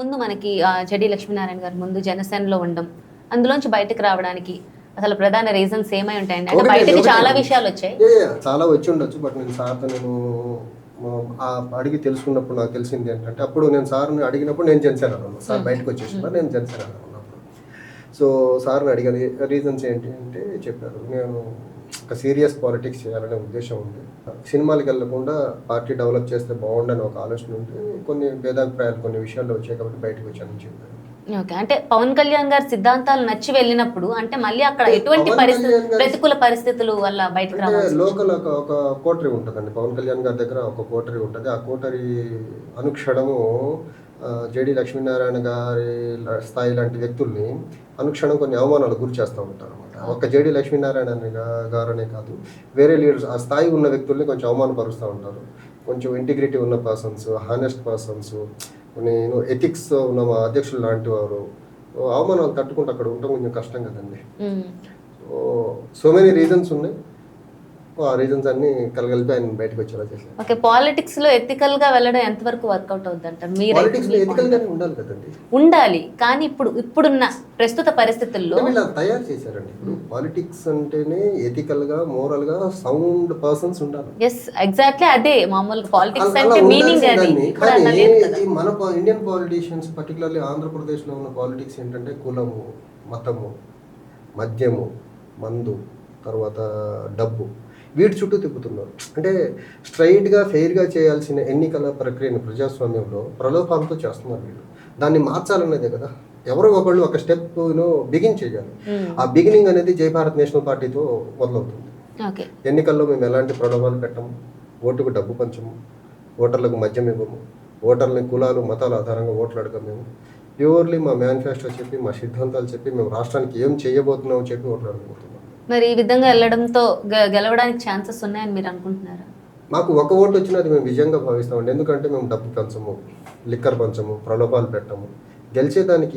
ముందు మనకి జడి లక్ష్మీనారాయణ గారు ముందు జనసేనలో ఉండడం అందులోంచి బయటకు రావడానికి అసలు ప్రధాన రీజన్స్ ఏమై ఉంటాయండి? అంటే బయటకి చాలా విషయాలు వచ్చాయి. చాలా వచ్చి ఉండొచ్చు బట్ నేను సార్తో నేను అడిగి తెలుసుకున్నప్పుడు నాకు తెలిసింది ఏంటంటే అప్పుడు నేను సార్ని అడిగినప్పుడు నేను జనసేన అన్నాను. సార్ బయటకు వచ్చేసిన నేను జనసేన అన్నప్పుడు. సో సార్ని అడిగాను రీజన్స్ ఏంటి అంటే చెప్పారు. నేను ఒక సీరియస్ పాలిటిక్స్ చేయాలనే ఉద్దేశం ఉంది. సినిమాలకు వెళ్ళకుండా పార్టీ డెవలప్ చేస్తే బాగుండని ఒక ఆలోచన ఉంటే కొన్ని భేదాభిప్రాయాలు కొన్ని విషయాల్లో వచ్చాయి కాబట్టి బయటకు వచ్చానని చెప్పాను ఓకే. అంటే పవన్ కళ్యాణ్ గారి సిద్ధాంతాలు నచ్చి వెళ్ళినప్పుడు అంటే మళ్ళీ అక్కడ ఎటువంటి పవన్ పరిస్థితి కళ్యాణ్ గారి- ప్రతికూల పరిస్థితులు వల్ల బయటకు రావాలి లోకల్ ఒక కోటరీ ఉంటుందండి. పవన్ కళ్యాణ్ గారి దగ్గర ఒక కోటరీ ఉంటుంది. ఆ కోటరీ అనుక్షణము జేడి లక్ష్మీనారాయణ గారి స్థాయి లాంటి వ్యక్తుల్ని అనుక్షణం కొన్ని అవమానాలు గురి చేస్తూ ఉంటారు. అనమాట ఒక జేడి లక్ష్మీనారాయణ గారనే కాదు వేరే లీడర్స్ ఆ స్థాయి ఉన్న వ్యక్తుల్ని కొంచెం అవమానపరుస్తూ ఉంటారు. కొంచెం ఇంటిగ్రిటీ ఉన్న పర్సన్స్ హానెస్ట్ పర్సన్స్ కొన్ని ఎథిక్స్ ఉన్న మా అధ్యక్షులు లాంటి వారు అవమానాలు తట్టుకుంటూ అక్కడ ఉండడం కొంచెం కష్టం కదండి. సో మెనీ రీజన్స్ ఉన్నాయి. ఆ రీజన్స్ అన్ని కలగలిపి ఆయన బయటకు వచ్చేలా చేశారు. ఓకే పాలిటిక్స్లో ఎథికల్గా వెళ్ళడం ఎంతవరకు వర్కౌట్ అవుద్ది అంటారు మీరు పాలిటిక్స్లో ఎథికల్ గానే ఉండాలి కదండి. ఉండాలి కానీ ఇప్పుడు ఇప్పుడున్న ప్రస్తుత పరిస్థితుల్లో అది తయారు చేశారండి. ఇప్పుడు పాలిటిక్స్ అంటేనే ఎథికల్గా మోరల్గా సౌండ్ పర్సన్స్ ఉండాలి. ఎస్ ఎగ్జాక్ట్లీ అదే. మామూలుగా పాలిటిక్స్ అంటే మీనింగ్ అది. కానీ మన ఇండియన్ పాలిటీషియన్స్ పర్టికులర్లీ ఆంధ్రప్రదేశ్లో ఉన్న పాలిటిక్స్ ఏంటంటే కులము మతము మద్యము మందు తర్వాత డబ్బు. వీటి చుట్టూ తిప్పుతున్నారు. అంటే స్ట్రైట్గా ఫెయిర్గా చేయాల్సిన ఎన్నికల ప్రక్రియను ప్రజాస్వామ్యంలో ప్రలోభాలతో చేస్తున్నారు వీళ్ళు. దాన్ని మార్చాలన్నదే కదా. ఎవరో ఒకళ్ళు ఒక స్టెప్ బిగిన్ చేయాలి. ఉమ్. ఆ బిగినింగ్ అనేది జై భారత్ నేషనల్ పార్టీతో మొదలవుతుంది. ఎన్నికల్లో మేము ఎలాంటి ప్రలోభాలు పెట్టము? ఓటుకు డబ్బు పంచము? ఓటర్లకు మద్యం ఇవ్వము? ఓటర్లని కులాలు మతాల ఆధారంగా ఓట్లు అడగం మేము? ప్యూర్లీ మా మేనిఫెస్టో చెప్పి మా సిద్ధాంతాలు చెప్పి మేము రాష్ట్రానికి ఏం చేయబోతున్నామో చెప్పి ఓట్లు అడగబోతున్నాం. మరి ఈ విధంగా వెళ్ళడంతో గెలవడానికి ఛాన్సెస్ ఉన్నాయని మీరు అనుకుంటున్నారా? మాకు ఒక ఓటు వచ్చినా అది మేము విజయంగా భావిస్తామండి. ఎందుకంటే మేము డబ్బు పంచము లిక్కర్ పంచము ప్రలోభాలు పెట్టము. గెలిచేదానికి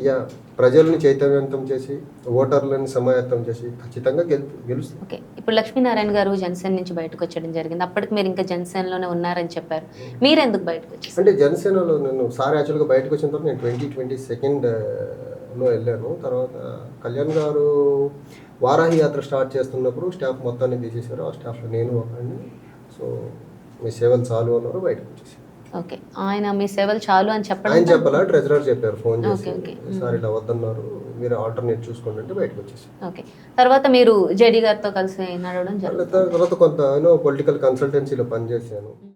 ప్రజల్ని చైతన్యవంతం చేసి ఓటర్లను సమాయత్తం చేసి ఖచ్చితంగా గెలు గెలుస్తాం. ఓకే. ఇప్పుడు లక్ష్మీనారాయణ గారు జనసేన నుంచి బయటకు వచ్చేయడం జరిగింది. అప్పటికి మీరు ఇంకా జనసేనలోనే ఉన్నారని చెప్పారు. మీరు ఎందుకు బయటకు వచ్చేసారు? అంటే జనసేనలో నేను సార్ యాక్చువల్గా బయటకు వచ్చిన తర్వాత నేను ట్వంటీ ట్వంటీ సెకండ్ లో వెళ్ళాను. తర్వాత కళ్యాణ్ గారు వారాహి యాత్ర స్టార్ట్ చేస్తున్నప్పుడు స్టాఫ్ మొత్తాన్ని తీసేశారు. ఆ స్టాఫ్లో నేను ఒకడిని. సో మీ సేవలు చాలు అన్నారు బయటకు వచ్చేసి ఓకే. ఆయన మీ సేవలు చాలు అని ఆయన చెప్పడం చెప్పాలా? ట్రెజరర్ చెప్పారు ఫోన్ చేసి. సార్ ఇలా వద్దన్నారు మీరు ఆల్టర్నేట్ చూసుకోండి అంటే బయటకు వచ్చేసి ఓకే. తర్వాత మీరు జేడి గారితో కలిసి నడవడం జరిగింది తర్వాత కొంత పొలిటికల్ కన్సల్టెన్సీలో పనిచేశాను.